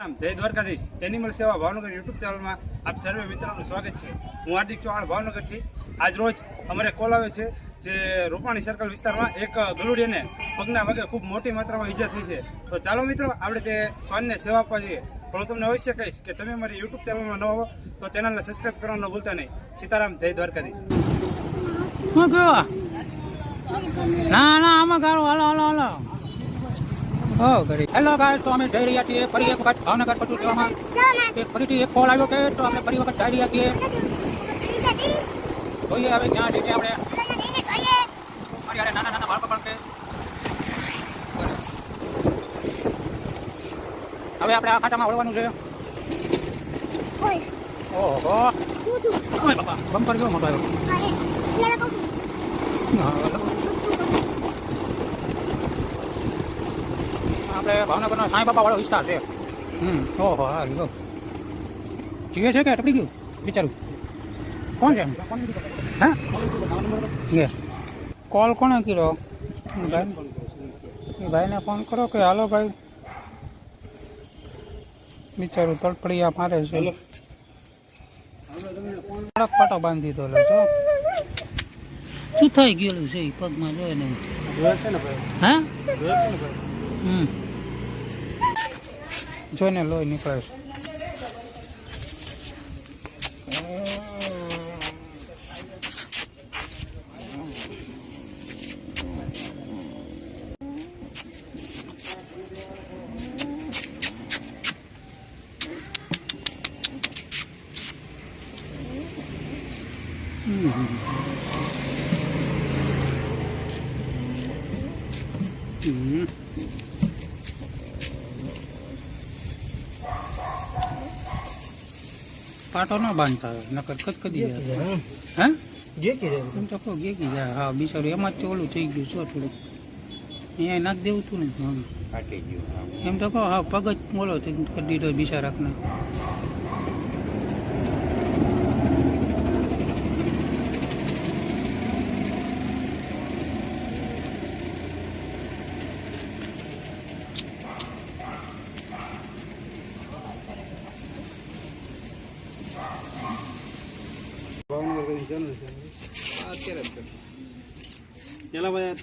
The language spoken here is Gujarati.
જય દ્વારકાધીશ એનિમલ સેવા ભાવનગર યુટ્યુબ ચેનલમાં આપ સર્વે મિત્રોનું સ્વાગત છે. હું હાર્દિક ચૌહાણ ભાવનગરથી. આજ રોજ અમારે કોલ આવે છે જે રૂપાણી સર્કલ વિસ્તારમાં એક ગલુડીને પગના ભાગે ખૂબ મોટી માત્રામાં ઈજા થઈ છે. તો ચાલો મિત્રો, આપણે તે શ્વાનને સેવા આપવા જઈએ. પણ હું તમને અવશ્ય કહીશ કે તમે મારી યુટ્યુબ ચેનલમાં ન હો, તો ચેનલને સબસ્ક્રાઈબ કરવાનું ભૂલતા નહીં. સીતારામ, જય દ્વારકાધીશ. ના ના, આમાં ગાળો, હાલો હાલો હાલો. હેલો ગાઈસ તો અમે જઈ રહ્યા છીએ ફરી એક વખત ભાવનગર પટુ સેવામાં ફરીથી એક કોલ આવ્યો કે તો આપણે ફરી વખત જઈ રહ્યા છીએ. જોઈએ હવે ક્યાં જઈએ આપણે. નાના નાના બાળકો પણ હવે આપણે આ ખાતામાં વળવાનું છે. ઓહો. બમ્પર કેવો મોટો આવ્યો? આપણે ભાવનગરનો સાંઈ બાબા વાળો વિસ્તાર છે. હમ ઓહો હા લીધો જીવે છે કે ટપડી ગયું? બિચારું કોણ છે હા? યે કોલ કોણે કર્યો? ભાઈ ભાઈને ફોન કરો કે હાલો ભાઈ. બિચારું તડપડિયા મારે છે. પાટો બાંધી દીધો લે છો શું થઈ ગયેલું છે પગમાં જોઈ ને હા? હમ. જોઈને લોહી નીકળે છે હમ પાટો ના બાંધતા હોય નકર કદકદી જાય. હે? એમ તો કહો ગેકી જાય. હા બિચારું એમાં જ તે ઓલું થઈ ગયું છો થોડુંક. અહીંયા નાખ દેવું તું ને. એમ તો કહો હા પગ જ મોલો થઈ કરી દીધો બિચારાકને. ભાવનગર ચેનલ છે પેલા ભાઈ